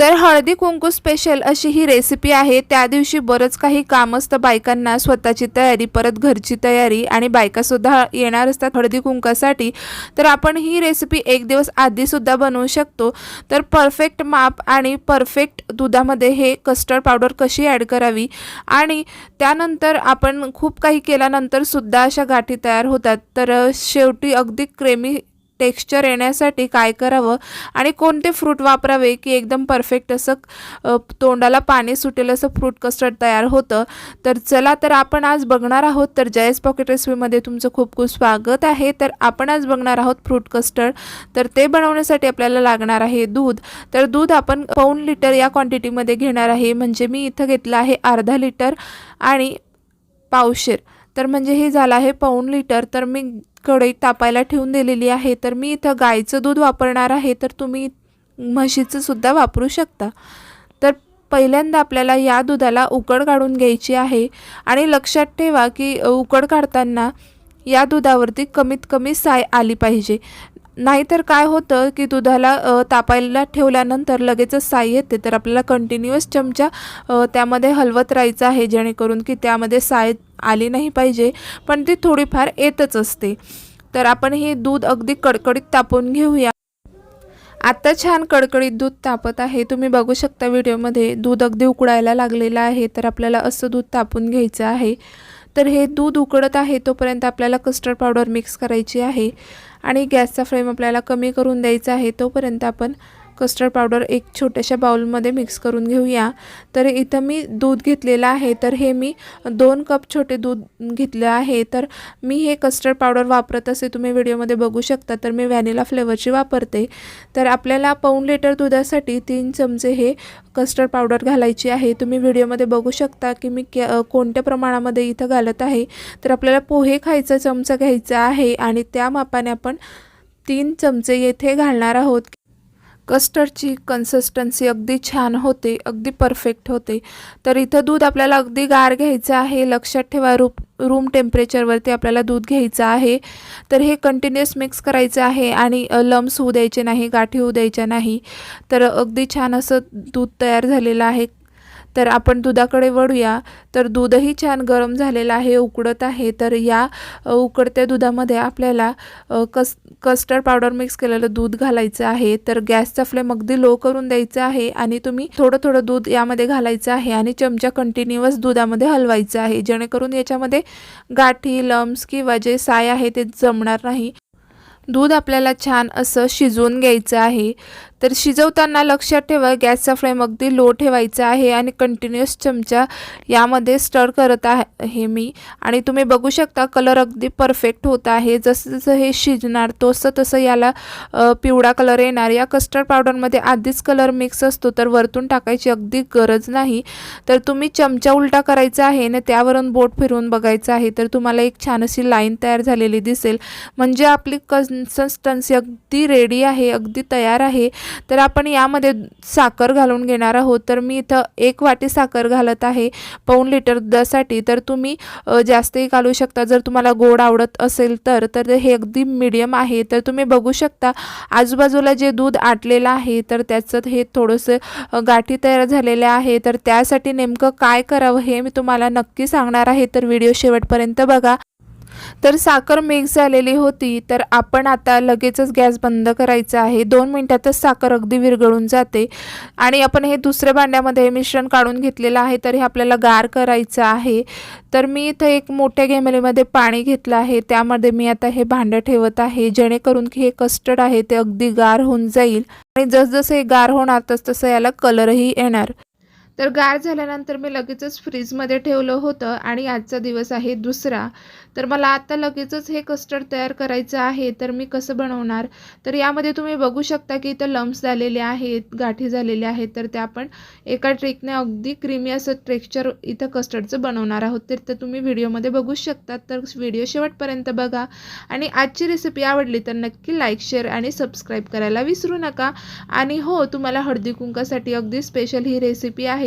तर हळदी कुंकू स्पेशल अशी ही रेसिपी आहे. त्या दिवशी बरंच काही काम असतं बायकांना स्वतःची तयारी परत घरची तयारी आणि बायकासुद्धा येणार असतात हळदी कुंकासाठी. तर आपण ही रेसिपी एक दिवस आधीसुद्धा बनवू शकतो. तर परफेक्ट माप आणि परफेक्ट दुधामध्ये हे कस्टर्ड पावडर कशी ॲड करावी? आणि त्यानंतर आपण खूप काही केल्यानंतरसुद्धा अशा गाठी तयार होतात. तर शेवटी अगदी क्रेमी टेक्स्चर येण्यासाठी काय करावं आणि कोणते फ्रूट वापरावे की एकदम परफेक्ट असं तोंडाला पाणी सुटेल असं फ्रूट कस्टर्ड तयार होतं. तर चला तर आपण आज बघणार आहोत. तर जयस पॉकेट रेसिपीमध्ये तुमचं खूप खूप स्वागत आहे. तर आपण आज बघणार आहोत फ्रूट कस्टर्ड तर ते बनवण्यासाठी आपल्याला लागणार आहे दूध. तर दूध आपण पाऊन लिटर या क्वांटिटीमध्ये घेणार आहे. म्हणजे मी इथं घेतलं आहे अर्धा लिटर आणि पावशेर. तर म्हणजे हे झालं आहे पाऊण लिटर तर मी कढईत तापायला ठेवून दिलेली आहे तर मी इथं गाईचं दूध वापरणार आहे तर तुम्ही म्हशीचं सुद्धा वापरू शकता. तर पहिल्यांदा आपल्याला या दुधाला उकड काढून घ्यायची आहे आणि लक्षात ठेवा की उकड काढताना या दुधावरती कमीत कमी साय आली पाहिजे. नाहीतर काय होतं की दुधाला तापायला ठेवल्यानंतर लगेचच साय येते. तर आपल्याला कंटिन्युअस चमचा त्यामध्ये हलवत राहायचं आहे जेणेकरून की त्यामध्ये साय आली नाही पाहिजे. पण ती थोडीफार येतच असते. तर आपण हे दूध अगदी कडकडीत तापवून घेऊया. आता छान कडकडीत दूध तापत आहे. तुम्ही बघू शकता व्हिडिओमध्ये दूध अगदी उकडायला लागलेलं आहे. तर आपल्याला असं दूध तापून घ्यायचं आहे. तर हे दूध उकडत आहे तोपर्यंत आपल्याला कस्टर्ड पावडर मिक्स करायची आहे. आणि गॅसचा फ्लेम आपल्याला कमी करून द्यायचा आहे तोपर्यंत आपण कस्टर्ड पावडर एक छोट्याशा बाउलमध्ये मिक्स करून घेऊया. तर इथं मी दूध घेतलेलं आहे. तर हे मी दोन कप छोटे दूध घेतलं आहे. तर मी हे कस्टर्ड पावडर वापरत असे तुम्ही व्हिडिओमध्ये बघू शकता. तर मी व्हॅनिला फ्लेवरची वापरते. तर आपल्याला पाऊण लिटर दुधासाठी तीन चमचे हे कस्टर्ड पावडर घालायची आहे. तुम्ही व्हिडिओमध्ये बघू शकता की मी के कोणत्या प्रमाणामध्ये इथं घालत आहे. तर आपल्याला पोहे खायचा चमचा घ्यायचा आहे आणि त्या मापाने आपण तीन चमचे येथे घालणार आहोत. कस्टर्डची कन्सिस्टन्सी अगदी छान होते अगदी परफेक्ट होते. तर इथं दूध आपल्याला अगदी गार घ्यायचं आहे. लक्षात ठेवा रूप रूम टेम्परेचरवरती आपल्याला दूध घ्यायचं आहे. तर हे कंटिन्युअस मिक्स करायचं आहे आणि लम्स होऊ द्यायचे नाही गाठी होऊ द्यायच्या नाही. तर अगदी छान असं दूध तयार झालेलं आहे. तर आपण दुधाकडे वळूया. तर दूधही छान गरम झालेलं आहे उकडत आहे. तर या उकडत्या दुधामध्ये आपल्याला कस कस्टर्ड पावडर मिक्स केलेलं दूध घालायचं आहे. तर गॅसचा फ्लेम अगदी लो करून द्यायचा आहे आणि तुम्ही थोडं थोडं दूध यामध्ये घालायचं आहे आणि चमचा कंटिन्युअस दुधामध्ये हलवायचं आहे. जेणेकरून याच्यामध्ये गाठी लम्स किंवा जे साय आहे ते जमणार नाही. दूध आपल्याला छान असं शिजवून घ्यायचं आहे. तर शिजवताना लक्षात ठेवा गॅसचा फ्लेम अगदी लो ठेवायचा आहे आणि कंटिन्युअस चमचा यामध्ये स्टर करत आहे मी. आणि तुम्ही बघू शकता कलर अगदी परफेक्ट होत आहे. जसं जसं हे शिजणार तसं तसं याला पिवळा कलर येणार. या कस्टर्ड पावडरमध्ये आधीच कलर मिक्स असतो तर वरतून टाकायची अगदी गरज नाही. तर तुम्ही चमचा उलटा करायचा आहे आणि त्यावरून बोट फिरवून बघायचं आहे तर तुम्हाला एक छान अशी लाईन तयार झालेली दिसेल. म्हणजे आपली कन्सिस्टन्सी अगदी रेडी आहे अगदी तयार आहे. तर आपण यामध्ये साखर घालून घेणार आहोत. तर मी इथं एक वाटी साखर घालत आहे पाऊण लिटर दुधासाठी तर तुम्ही जास्तही घालू शकता. जर तुम्हाला गोड आवडत असेल तर तर हे अगदी मीडियम आहे. तर तुम्ही बघू शकता आजूबाजूला जे दूध आटलेलं आहे तर त्याचं हे थोडंसं गाठी तयार झालेल्या आहे. तर त्यासाठी नेमकं काय करावं हे मी तुम्हाला नक्की सांगणार आहे. तर व्हिडिओ शेवटपर्यंत बघा. तर साखर मिक्स झालेली होती तर आपण आता लगेचच गॅस बंद करायचा आहे. दोन मिनटातच साखर अगदी विरघळून जाते. आणि आपण हे दुसऱ्या भांड्यामध्ये मिश्रण काढून घेतलेलं आहे तर हे आपल्याला गार करायचं आहे. तर मी इथं एक मोठ्या घेमेलीमध्ये पाणी घेतलं आहे. त्यामध्ये मी आता हे भांडं ठेवत आहे जेणेकरून की हे कस्टर्ड आहे ते अगदी गार होऊन जाईल. आणि जसजसं हे गार होणार तस तसं याला कलरही येणार. तर गार झाल्यानंतर मी लगेचच फ्रीजमध्ये ठेवलं होतं आणि आजचा दिवस आहे दुसरा. तर मला आता लगेचच हे कस्टर्ड तयार करायचं आहे तर मी कसं बनवणार? तर यामध्ये तुम्ही बघू शकता की इथं लम्स झालेले आहेत गाठी झालेल्या आहेत तर त्या आपण एका ट्रिकने अगदी क्रीमी असं टेक्स्चर इथं कस्टर्डचं बनवणार आहोत. तर ते तुम्ही व्हिडिओमध्ये बघू शकता. तर व्हिडिओ शेवटपर्यंत बघा. आणि आजची रेसिपी आवडली तर नक्की लाईक शेअर आणि सबस्क्राईब करायला विसरू नका. आणि हो तुम्हाला हळदी कुंकासाठी अगदी स्पेशल ही रेसिपी आहे.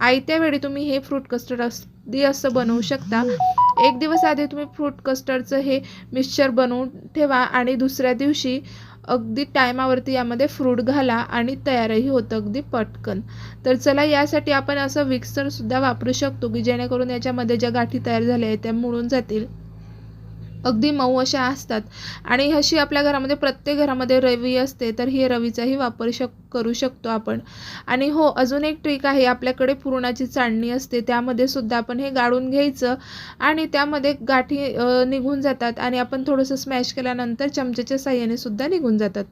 आयत्या वेळी तुम्ही हे फ्रूट कस्टर्ड अगदी असं बनवू शकता. एक दिवस आधी तुम्ही फ्रूट कस्टर्डचं हे मिक्सचर बनवून ठेवा आणि दुसऱ्या दिवशी अगदी टायमावरती यामध्ये फ्रूट घाला आणि तयारही होतं अगदी पटकन. तर चला यासाठी आपण असं विक्सरसुद्धा वापरू शकतो की जेणेकरून याच्यामध्ये ज्या गाठी तयार झाल्या आहेत त्या मुळून जातील. अगदी मऊ अशा असतात. आणि अशी आपल्या घरामध्ये प्रत्येक घरामध्ये रवी असते तर ही रवीचाही वापर शक करू शकतो आपण. आणि हो अजून एक ट्रिक आहे आपल्याकडे पुरणाची चाळणी असते त्यामध्ये सुद्धा आपण हे गाळून घ्यायचं आणि त्यामध्ये गाठी निघून जातात आणि आपण थोडंसं स्मॅश केल्यानंतर चमच्याच्या साह्याने सुद्धा निघून जातात.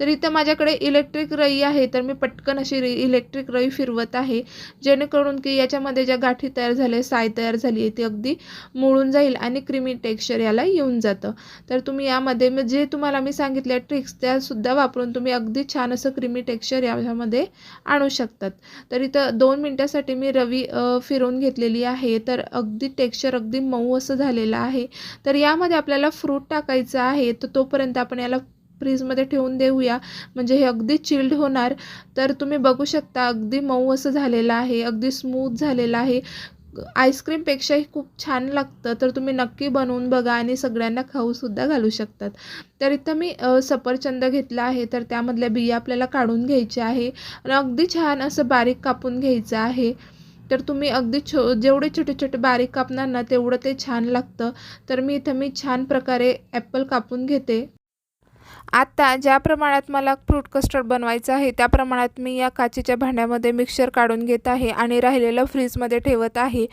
तर इथं माझ्याकडे इलेक्ट्रिक रई आहे तर मी पटकन अशी रि इलेक्ट्रिक रई फिरवत आहे जेणेकरून की याच्यामध्ये ज्या गाठी तयार झाल्या साय तयार झाली आहे ती अगदी मुळून जाईल आणि क्रिमी टेक्स्चर याला येऊन जातं. तर तुम्ही यामध्ये जे तुम्हाला मी सांगितल्या ट्रिक्स त्यासुद्धा वापरून तुम्ही अगदी छान असं क्रिमी टेक्स्चर याच्यामध्ये आणू शकतात. तर इथं दोन मिनटासाठी मी रवी फिरवून घेतलेली आहे. तर अगदी टेक्स्चर अगदी मऊ असं झालेलं आहे. तर यामध्ये आपल्याला फ्रूट टाकायचं आहे. तर तोपर्यंत आपण याला फ्रीजमध्ये ठेवून देऊया. म्हणजे हे अगदी चिल्ड होणार. तर तुम्ही बघू शकता अगदी मऊ असं झालेलं आहे. अगदी स्मूथ झालेलं आहे. आईस्क्रीमपेक्षाही खूप छान लागतं तर तुम्ही नक्की बनवून बघा आणि सगळ्यांना खाऊसुद्धा घालू शकतात. तर इथं मी सफरचंद घेतला आहे तर त्यामधल्या बिया आपल्याला काढून घ्यायच्या आहे आणि अगदी छान असं बारीक कापून घ्यायचं आहे. तर तुम्ही अगदी छो जेवढे छोटे छोटे बारीक कापणार ना तेवढं ते छान लागतं. तर मी इथं मी छान प्रकारे ॲपल कापून घेते. आता ज्या प्रमाणात मला फ्रूट कस्टर्ड बनवायचं आहे त्या प्रमाणात मी या काचेच्या भांड्यामध्ये मिक्सर काढून घेत आहे आणि राहिलेलं फ्रीजमध्ये ठेवत आहे.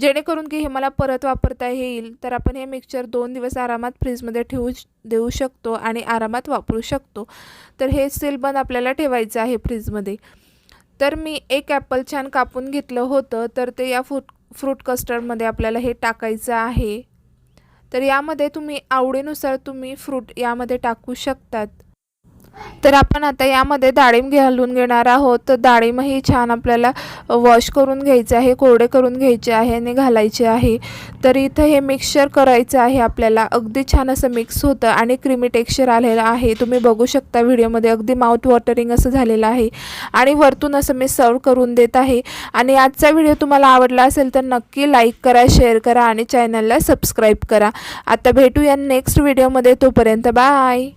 जेणेकरून की हे मला परत वापरता येईल तर आपण हे मिक्सचर दोन दिवस आरामात फ्रीजमध्ये ठेवू श- देऊ शकतो आणि आरामात वापरू शकतो. तर हे सीलबंद आपल्याला ठेवायचं आहे फ्रीजमध्ये तर मी एक ॲपल छान कापून घेतलं होतं तर ते या फ्रूट फ्रूट कस्टर्डमध्ये आपल्याला हे टाकायचं आहे. तर यामध्ये तुम्ही आवडीनुसार तुम्ही फ्रूट यामध्ये टाकू शकतात. तर आपण आता यामध्ये डाळिंब घालून घेणार आहोत. तर डाळिंबही छान आपल्याला वॉश करून घ्यायचं आहे कोरडे करून घ्यायचे आहे आणि घालायचे आहे. तर इथं हे मिक्सचर करायचं आहे आपल्याला. अगदी छान असं मिक्स होतं आणि क्रीमी टेक्स्चर आलेलं आहे. तुम्ही बघू शकता व्हिडिओमध्ये अगदी माउथ वॉटरिंग असं झालेलं आहे. आणि वरतून असं मी सर्व करून देत आहे. आणि आजचा व्हिडिओ तुम्हाला आवडला असेल तर नक्की लाईक करा शेअर करा आणि चॅनलला सबस्क्राईब करा. आता भेटूया नेक्स्ट व्हिडिओमध्ये तोपर्यंत बाय